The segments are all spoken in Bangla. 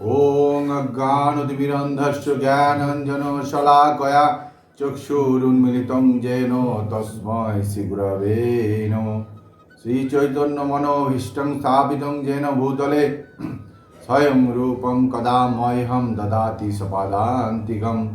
ॐ अज्ञानतिमिरन्धस्य ज्ञानञ्जनशलाकया चक्षुरुन्मिलितं येन तस्मै श्रीगुरवे नमः श्रीचैतन्यमनोभीष्टं स्थापितं येन भूतले स्वयं रूपं कदा मह्यं ददाति सपादान्तिकम्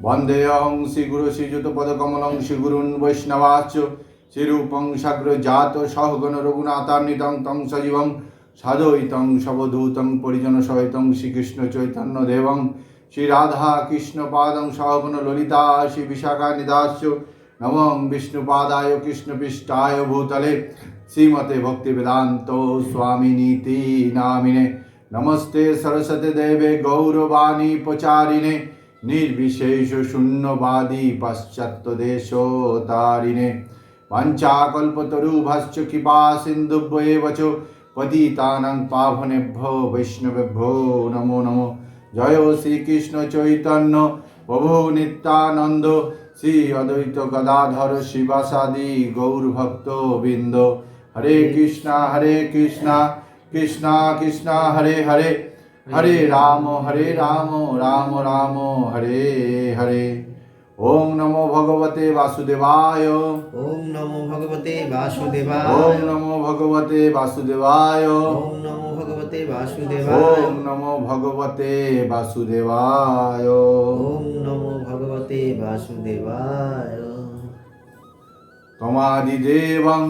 वन्देऽहं श्रीगुरुश्रीयुतपदकमलं श्रीगुरून् वैष्णवाश्च श्रीरूपं साग्रजात सहगण रघुनाथान्वितं तं सजीवं সাদৈতং সবধূতং পরিজন সহিতং শ্রীকৃষ্ণ চৈতন্য দেবং, শ্রী রাধা কৃষ্ণ পাদং সহগণ ললিতা, শ্রী বিশাখা নিদাস্য নমং বিষ্ণুপাদায় কৃষ্ণ পৃষ্ঠায় ভূতলে। শ্রীমতে ভক্তি বেদান্ত স্বামী নীতি নামিনে নমস্তে সরস্বতী দেবে গৌরবাণী প্রচারিণে। নির্বিশেষ শূন্যবাদী পাশ্চাত্য দেশ তারিণে পঞ্চাকল্পতরুভশ্চ কৃপা সিন্ধুভ্যেব চ পতিতানাং পাবনেভ্যো বৈষ্ণবেভ্যো, নমো নমো। জয় শ্রীকৃষ্ণ চৈতন্য, প্রভু নিত্যানন্দ, শ্রী অদ্বৈত গদাধর শিবাসাদি গৌরভক্ত বৃন্দ। হরে কৃষ্ণা হরে কৃষ্ণা কৃষ্ণা কৃষ্ণা, হরে হরে। হরে রাম হরে রাম রাম রাম, হরে হরে। ওম নমো ভগবতে বাসুদেবায়। ওম নমো ভগবতে বাসুদেবায়। ওম নমো ভগবতে বাসুদেবায়। ওম নমো ভগবতে বাসুদেবায়। ওম নমো ভগবতে বাসুদেবায়। ওম নমো ভগবতে বাসুদেবায়। তমাদিদেবং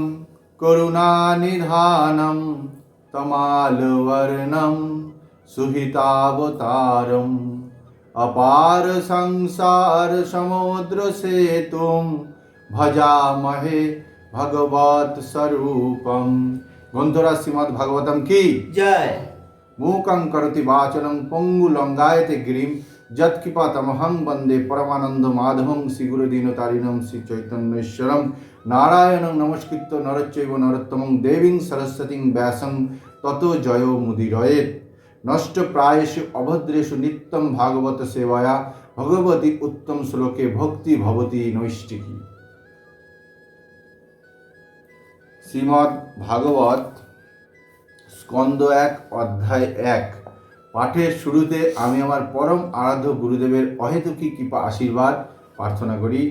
করুণানিধানম তমালবর্ণম সুহিতাবতারম। अपार संसार समुद्र से तुम भजा महे भगवत स्वरूपम। गंधुरा श्रीमद भगवतम की जय। मूकं करति वाचनं पंगुलंगायते गिरिम तमहं वंदे परमानंद माधवं श्री गुरु दीन तारिणं श्रीगुरुदीनतारिणं श्रीचैतन्येश्वरं नारायणं नमस्कृत्य नरच्चैव नरोत्तमं देवीं सरस्वतीं व्यासं। ततो जयो मुदिरयेत्। নষ্টপ্রায়েষু অভদ্রেষু নিত্যম ভাগবত সেবায়া ভগবতী উত্তম শ্লোকে ভক্তি ভবতী নৈষ্টিকী শ্রীমদ ভাগবত স্কন্দ এক অধ্যায় এক পাঠের শুরুতে আমি আমার পরম আরাধ্য গুরুদেবের অহেতুকী কৃপা আশীর্বাদ প্রার্থনা করি।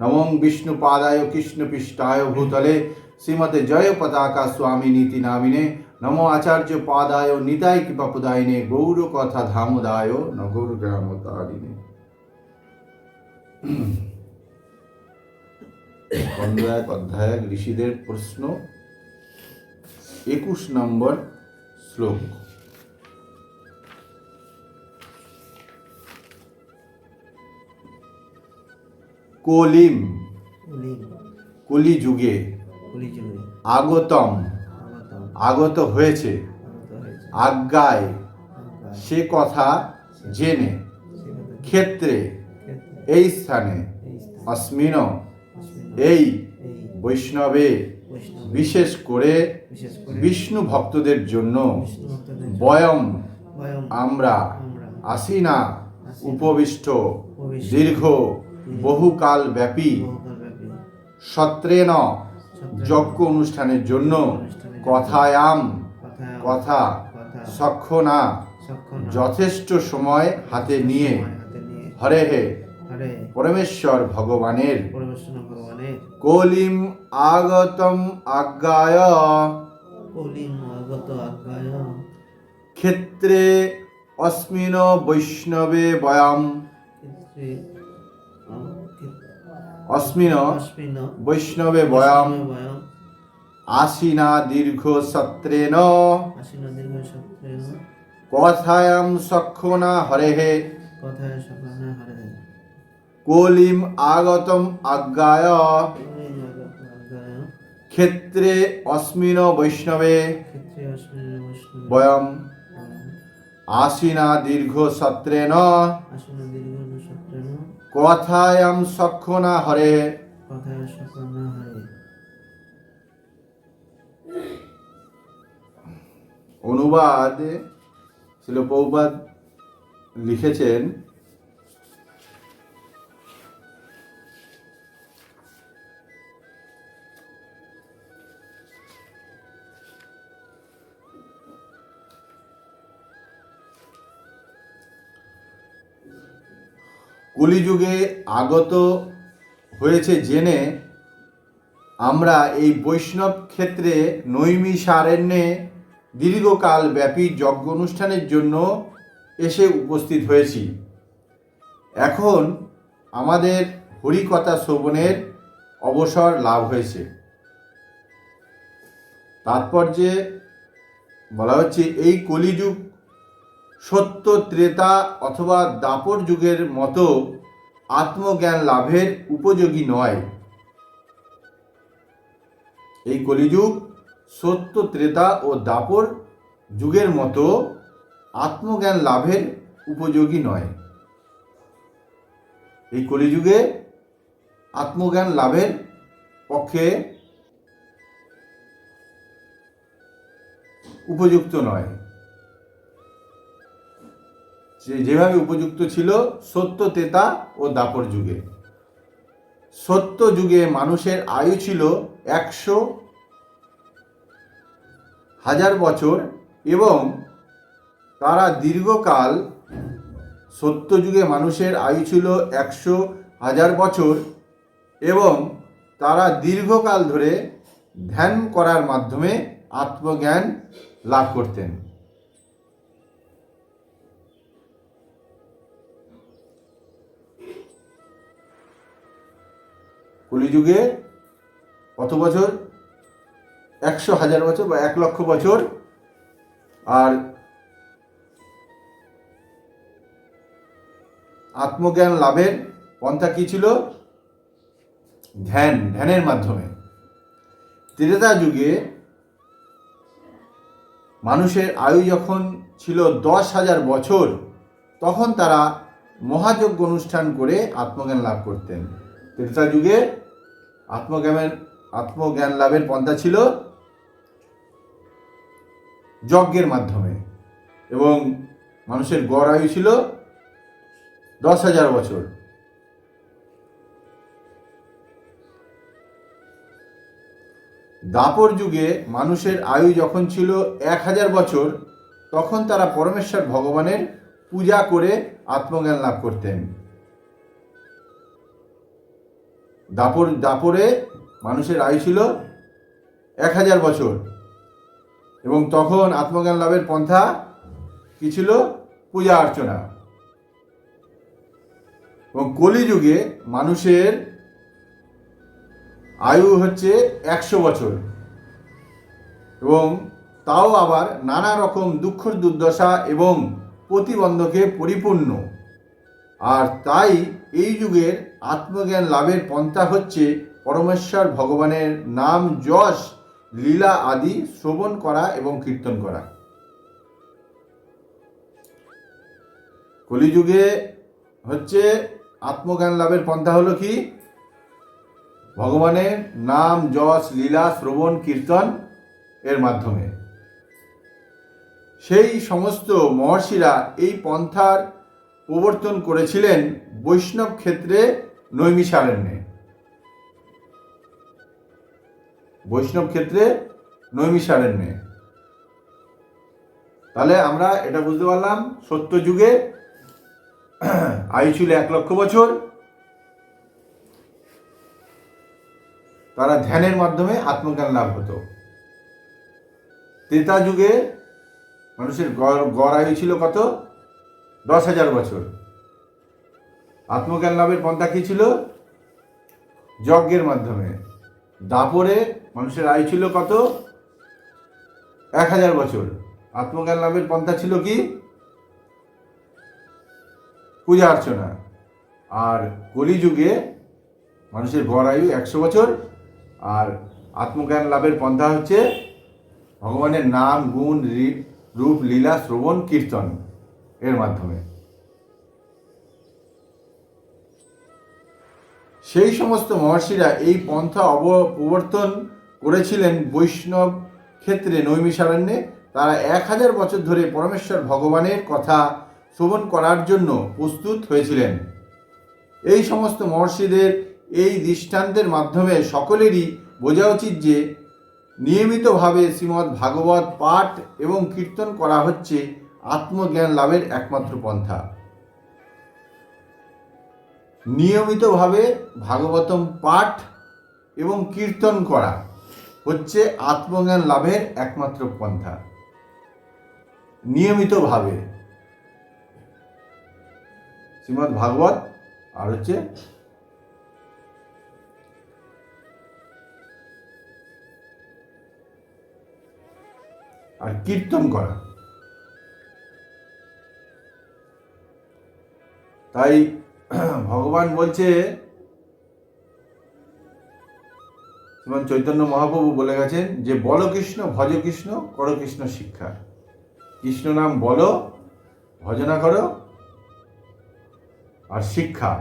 নমং বিষ্ণু পাদায় কৃষ্ণ পৃষ্ঠায় ভূতলে। শ্রীমতে জয় পতাকা স্বামী নীতি নামিনে। নম আচার্য পাদায় নিতাই কৃপা প্রদায়নে গৌর কথা ধামদায় নগর গ্রাম তারিণে স্কন্দ এক অধ্যায় এক ঋষিদের প্রশ্ন একুশ নম্বর শ্লোক কলিম কলিম কলি যুগে কলিযুগে আগতম আগত হয়েছে। আজ্ঞায় সে কথা জেনে ক্ষেত্রে এই স্থানে অস্মিন এই বৈষ্ণবে বিশেষ করে বিষ্ণু ভক্তদের জন্য বয়ম আমরা আমরা আসি না। উপবিষ্ট দীর্ঘ বহুকাল ব্যাপী সত্রেন যজ্ঞ অনুষ্ঠানের জন্য কথায়াম কথায় কথা কথা সক্ষ না যথেষ্ট সময় হাতে নিয়ে। হরে হে। হরে পরমেশ্বর ভগবানের। কলিম আগতম আজ্ঞায়। ক্ষেত্রে অস্মিন বৈষ্ণবে বয়াম। অস্মিন বৈষ্ণবে বয়ম। আসিনা দীর্ঘ সত্রেন কথায়াম সক্ষ না হরে হে। কলিম আগতম আজ্ঞায়। ক্ষেত্রে অস্মিন বৈষ্ণবে। বয়ম। আসিনা দীর্ঘ আশীন কথায়াম সক্ষ না হরে। কথায় সকলনা হরে। অনুবাদ ছিল পৌবাদ লিখেছেন কলিযুগে আগত হয়েছে জেনে আমরা এই বৈষ্ণব ক্ষেত্রে নৈমিষারণ্যে দীর্ঘকাল ব্যাপী যজ্ঞ অনুষ্ঠানের জন্য এসে উপস্থিত হয়েছি। এখন আমাদের হরিকথা শ্রবণের অবসর লাভ হয়েছে। তাৎপর্যে বলা হচ্ছে, এই কলিযুগ সত্য, ত্রেতা অথবা দাপর যুগের মতো আত্মজ্ঞান লাভের উপযোগী নয়। এই কলিযুগ সত্য, ত্রেতা ও দাপর যুগের মতো আত্মজ্ঞান লাভের উপযোগী নয়। এই কলিযুগে আত্মজ্ঞান লাভের পক্ষে উপযুক্ত নয়। যেভাবে উপযুক্ত ছিল সত্য তেতা ও দাপর যুগে। সত্য যুগে মানুষের আয়ু ছিল একশো হাজার বছর এবং তারা দীর্ঘকাল সত্য যুগে মানুষের আয়ু ছিল একশো হাজার বছর এবং তারা দীর্ঘকাল ধরে ধ্যান করার মাধ্যমে আত্মজ্ঞান লাভ করতেন। কলিযুগে কত বছর? একশো হাজার বছর বা এক লক্ষ বছর। আর আত্মজ্ঞান লাভের পন্থা কি ছিল? ধ্যান, ধ্যানের মাধ্যমে। ত্রেতা যুগে মানুষের আয়ু যখন ছিল দশ হাজার বছর, তখন তারা মহাযজ্ঞ অনুষ্ঠান করে আত্মজ্ঞান লাভ করতেন। ত্রেতা যুগে আত্মজ্ঞানের, আত্মজ্ঞান লাভের পন্থা ছিল যজ্ঞের মাধ্যমে। এবং মানুষের গড় আয়ু ছিল দশ হাজার বছর। দাপর যুগে মানুষের আয়ু যখন ছিল এক হাজার বছর, তখন তারা পরমেশ্বর ভগবানের পূজা করে আত্মজ্ঞান লাভ করতেন। দাপর দাপরে মানুষের আয়ু ছিল এক হাজার বছর। এবং তখন আত্মজ্ঞান লাভের পন্থা কি ছিল? পূজা অর্চনা। এবং কলিযুগে মানুষের আয়ু হচ্ছে একশো বছর। এবং তাও আবার নানা রকম দুঃখ, দুর্দশা এবং প্রতিবন্ধকে পরিপূর্ণ। আর তাই এই যুগের আত্মজ্ঞান লাভের পন্থা হচ্ছে পরমেশ্বর ভগবানের নাম যশ লীলা আদি শ্রবণ করা এবং কীর্তন করা। কলিযুগে হচ্ছে আত্মজ্ঞান লাভের পন্থা হলো কি? ভগবানের নাম, যশ, লীলা, শ্রবণ, কীর্তন এর মাধ্যমে। সেই সমস্ত মহর্ষিরা এই পন্থার প্রবর্তন করেছিলেন বৈষ্ণব ক্ষেত্রে নৈমিষারণ্যে। বৈষ্ণব ক্ষেত্রে নৈমিষারণ্যে তাহলে আমরা এটা বুঝতে পারলাম, সত্য যুগে আয়ু ছিল এক লক্ষ বছর। তারা ধ্যানের মাধ্যমে আত্মজ্ঞান লাভ হতো। ত্রেতা যুগে মানুষের গড় গড় আয়ু ছিল কত? দশ হাজার বছর। আত্মজ্ঞান লাভের পন্থা কি ছিল? যজ্ঞের মাধ্যমে। দাপরে মানুষের আয়ু ছিল কত? এক হাজার বছর। আত্মজ্ঞান লাভের পন্থা ছিল কি? পূজা অর্চনা। আর কলিযুগে মানুষের গড় আয়ু একশো বছর। আর আত্মজ্ঞান লাভের পন্থা হচ্ছে ভগবানের নাম, গুণ রূপ, লীলা, শ্রবণ, কীর্তন এর মাধ্যমে। সেই সমস্ত মহর্ষিরা এই পন্থা অব প্রবর্তন করেছিলেন বৈষ্ণব ক্ষেত্রে নৈমিষারণ্যে, তারা এক হাজার বছর ধরে পরমেশ্বর ভগবানের কথা শ্রবণ করার জন্য প্রস্তুত হয়েছিলেন। এই সমস্ত মহর্ষিদের এই দৃষ্টান্তের মাধ্যমে সকলেরই বোঝা উচিত যে, নিয়মিতভাবে শ্রীমদ্ ভাগবত পাঠ এবং কীর্তন করা হচ্ছে আত্মজ্ঞান লাভের একমাত্র পন্থা। নিয়মিতভাবে ভাগবতম পাঠ এবং কীর্তন করা। হচ্ছে আত্মজ্ঞান লাভের একমাত্র পন্থা। নিয়মিতভাবে। শ্রীমৎ ভাগবত আর হচ্ছে আর কীর্তন করা। তাই ভগবান বলছে যেমন চৈতন্য মহাপ্রভু বলে গেছেন যে, বল কৃষ্ণ, ভজ কৃষ্ণ, কর কৃষ্ণ শিক্ষা। কৃষ্ণ নাম বলো, ভজনা করো, আর শিক্ষা।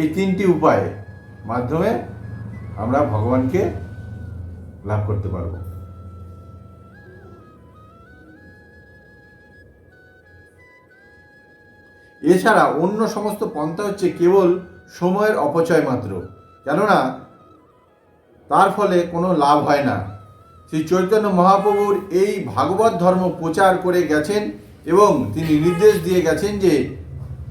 এই তিনটি উপায় মাধ্যমে আমরা ভগবানকে লাভ করতে পারব। এছাড়া অন্য সমস্ত পন্থা হচ্ছে কেবল সময়ের অপচয় মাত্র। কেননা, তার ফলে কোনো লাভ হয় না। শ্রী চৈতন্য মহাপ্রভুর এই ভাগবত ধর্ম প্রচার করে গেছেন এবং তিনি নির্দেশ দিয়ে গেছেন যে,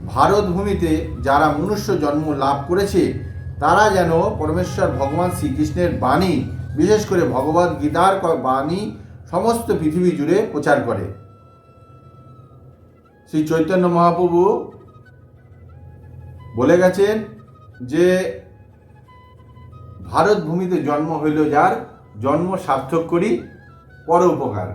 ভারত ভূমিতে যারা মনুষ্য জন্ম লাভ করেছে, তারা যেন পরমেশ্বর ভগবান শ্রীকৃষ্ণের বাণী, বিশেষ করে ভগবত গীতার বাণী, সমস্ত পৃথিবী জুড়ে প্রচার করে। শ্রী চৈতন্য মহাপ্রভু বলে গেছেন যে ভারত ভূমিতে জন্ম হইল যার, জন্ম সার্থক করি, পর উপকার।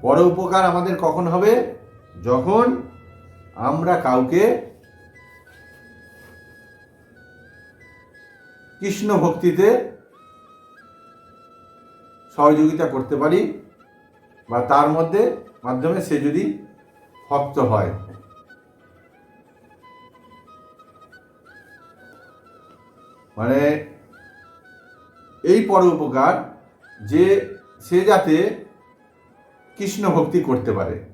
পর উপকার আমাদের কখন হবে? যখন আমরা কাউকে কৃষ্ণ ভক্তিতে সহযোগিতা করতে পারি বা তার মধ্যে, মাধ্যমে সে যদি ভক্ত হয়। মানে এই পর উপকার যে সে যাতে কৃষ্ণ ভক্তি করতে পারে।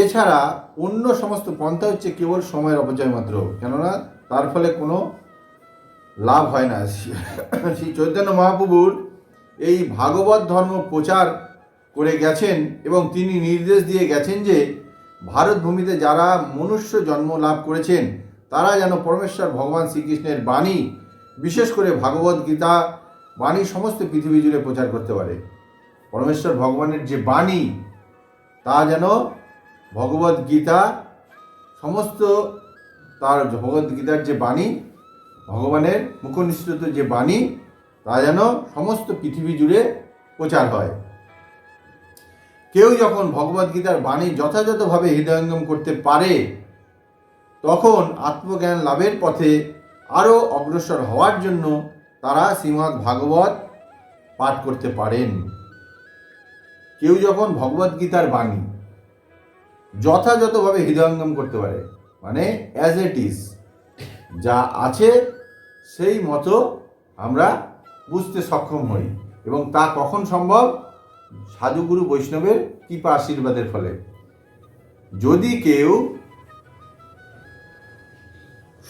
এছাড়া অন্য সমস্ত পন্থা হচ্ছে কেবল সময়ের অপচয় মাত্র, কেননা তার ফলে কোনো লাভ হয় না। শ্রী চৈতন্য মহাপ্রভুর এই ভাগবত ধর্ম প্রচার করে গেছেন এবং তিনি নির্দেশ দিয়ে গেছেন যে ভারত ভূমিতে যারা মনুষ্য জন্ম লাভ করেছেন, তারা যেন পরমেশ্বর ভগবান শ্রীকৃষ্ণের বাণী, বিশেষ করে ভাগবত গীতা, বাণী সমস্ত পৃথিবী জুড়ে প্রচার করতে পারে। পরমেশ্বর ভগবানের যে বাণী, তা যেন ভগবত গীতা, সমস্ত তার ভগবত গীতার যে বাণী, ভগবানের মুখনিসৃত যে বাণী, তা যেন সমস্ত পৃথিবী জুড়ে প্রচার হয়। কেউ যখন ভগবত গীতার বাণী যথাযথভাবে হৃদয়ঙ্গম করতে পারে, তখন আত্মজ্ঞান লাভের পথে আরও অগ্রসর হওয়ার জন্য তারা শ্রীমদ্ ভাগবত পাঠ করতে পারেন। কেউ যখন ভগবত গীতার বাণী যথাযথভাবে হৃদয়ঙ্গম করতে পারে। মানে অ্যাজ ইট ইজ যা আছে সেই মতো আমরা বুঝতে সক্ষম হই এবং তা কখন সম্ভব? সাধুগুরু বৈষ্ণবের কৃপা আশীর্বাদের ফলে। যদি কেউ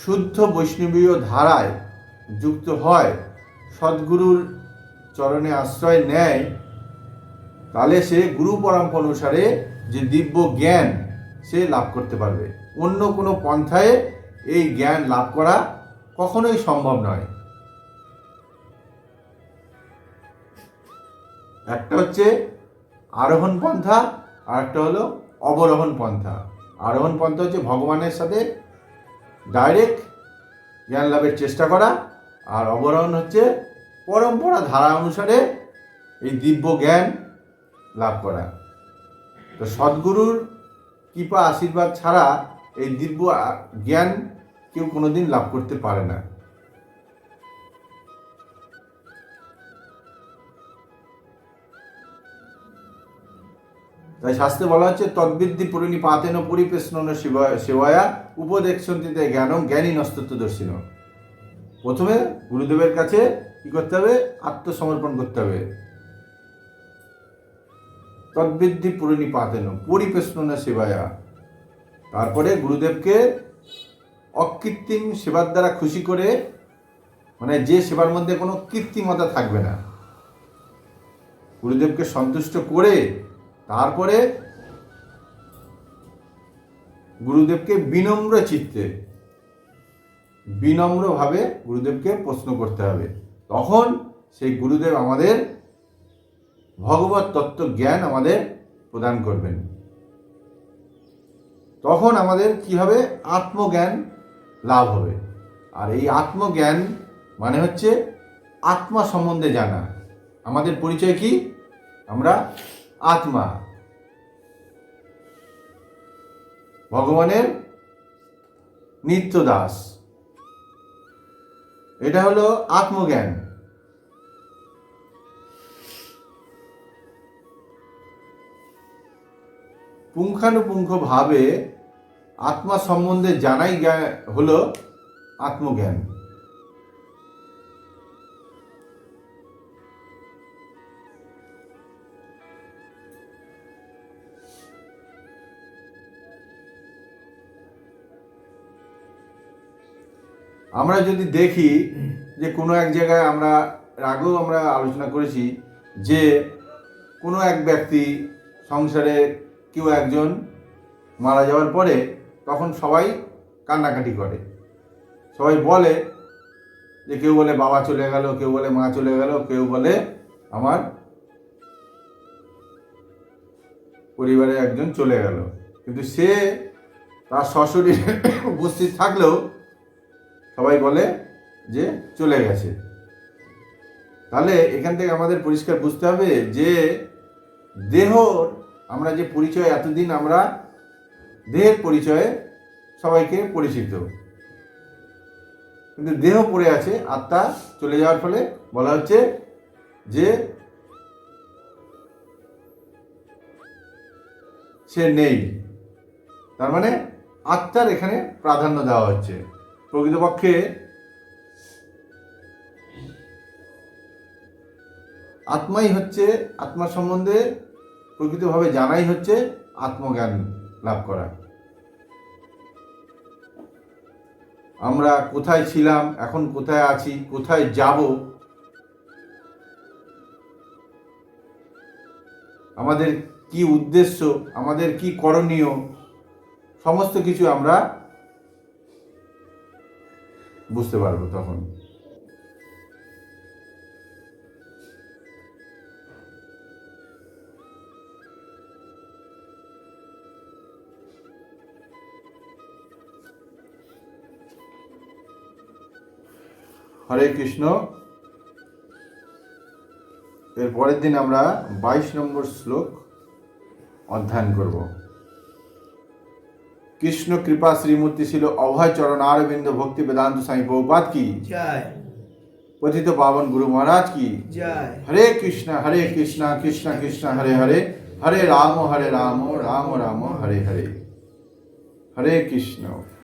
শুদ্ধ বৈষ্ণবীয় ধারায় যুক্ত হয়, সদ্গুরুর চরণে আশ্রয় নেয়, তাহলে সে গুরু পরম্পরা অনুসারে যে দিব্য জ্ঞান সে লাভ করতে পারবে। অন্য কোনো পন্থায় এই জ্ঞান লাভ করা কখনোই সম্ভব নয়। একটা হচ্ছে আরোহণ পন্থা, আর একটা হলো অবরোহণ পন্থা। আরোহণ পন্থা হচ্ছে ভগবানের সাথে ডাইরেক্ট জ্ঞান লাভের চেষ্টা করা, আর অবরোহণ হচ্ছে পরম্পরা ধারা অনুসারে এই দিব্য জ্ঞান লাভ করা। তো সদ্গুরুর কৃপা আশীর্বাদ ছাড়া এই দিব্য জ্ঞান কেউ কোনোদিন লাভ করতে পারে না। তাই শাস্ত্রে বলা হচ্ছে তদ্বিদ্যি পরিণী পাতেন পরিপ্রেষ্ণ সেবায়া জ্ঞানম জ্ঞানী নস্তত্ব দর্শিন প্রথমে গুরুদেবের কাছে কি করতে হবে? আত্মসমর্পণ করতে হবে। তদ্বিদ্ধি পরিণী পাতেন পরিপ্রেষ্ণ সেবায়া। তারপরে গুরুদেবকে অকৃত্রিম সেবার দ্বারা খুশি করে মানে যে সেবার মধ্যে কোনো কৃত্রিমতা থাকবে না, গুরুদেবকে সন্তুষ্ট করে তারপরে গুরুদেবকে বিনম্র চিত্তে, বিনম্রভাবে গুরুদেবকে প্রশ্ন করতে হবে। তখন সেই গুরুদেব আমাদের ভগবত তত্ত্ব জ্ঞান আমাদের প্রদান করবেন। তখন আমাদের কি হবে? আত্মজ্ঞান লাভ হবে। আর এই আত্মজ্ঞান মানে হচ্ছে আত্মা সম্বন্ধে জানা। আমাদের পরিচয় কি? আমরা আত্মা। ভগবানের নিত্য দাস এটা হলো আত্মজ্ঞান। পুঙ্খানুপুঙ্খভাবে আত্মা সম্বন্ধে জানাই হলো আত্মজ্ঞান। আমরা যদি দেখি যে কোনো এক জায়গায় আমরা, আগেও আমরা আলোচনা করেছি যে কোনো এক ব্যক্তি সংসারে কেউ একজন মারা যাওয়ার পরে তখন সবাই কান্নাকাটি করে। সবাই বলে যে কেউ বলে বাবা চলে গেল, কেউ বলে মা চলে গেল, কেউ বলে আমার পরিবারে একজন চলে গেল। কিন্তু সে তার সশরীরে উপস্থিত থাকলেও সবাই বলে যে চলে গেছে। তাহলে এখান থেকে আমাদের পরিষ্কার বুঝতে হবে যে দেহর আমরা যে পরিচয় এতদিন আমরা দেহের পরিচয়ে সবাইকে পরিচিত। কিন্তু দেহ পড়ে আছে, আত্মা চলে যাওয়ার ফলে বলা হচ্ছে যে সে নেই। তার মানে আত্মার এখানে প্রাধান্য দেওয়া হচ্ছে। প্রকৃতপক্ষে আত্মাই হচ্ছে আত্মা সম্বন্ধে প্রকৃতভাবে জানাই হচ্ছে আত্মজ্ঞান লাভ করা। আমরা কোথায় ছিলাম, এখন কোথায় আছি, কোথায় যাব? আমাদের কি উদ্দেশ্য, আমাদের কি করণীয়, সমস্ত কিছু আমরা বুঝতে পারব তখন। হরে কৃষ্ণ। এর পরের দিন আমরা বাইশ নম্বর শ্লোক অধ্যয়ন করব। কৃষ্ণ কৃপা শ্রীমূর্তি ছিল অভয় চরণ আরবিন্দ ভক্তি বেদান্ত সাই বহুপাত কি? পতিত পাবন গুরু মহারাজ কি? হরে কৃষ্ণ হরে কৃষ্ণ কৃষ্ণ কৃষ্ণ হরে হরে হরে রাম হরে রাম রাম রাম হরে হরে। হরে কৃষ্ণ।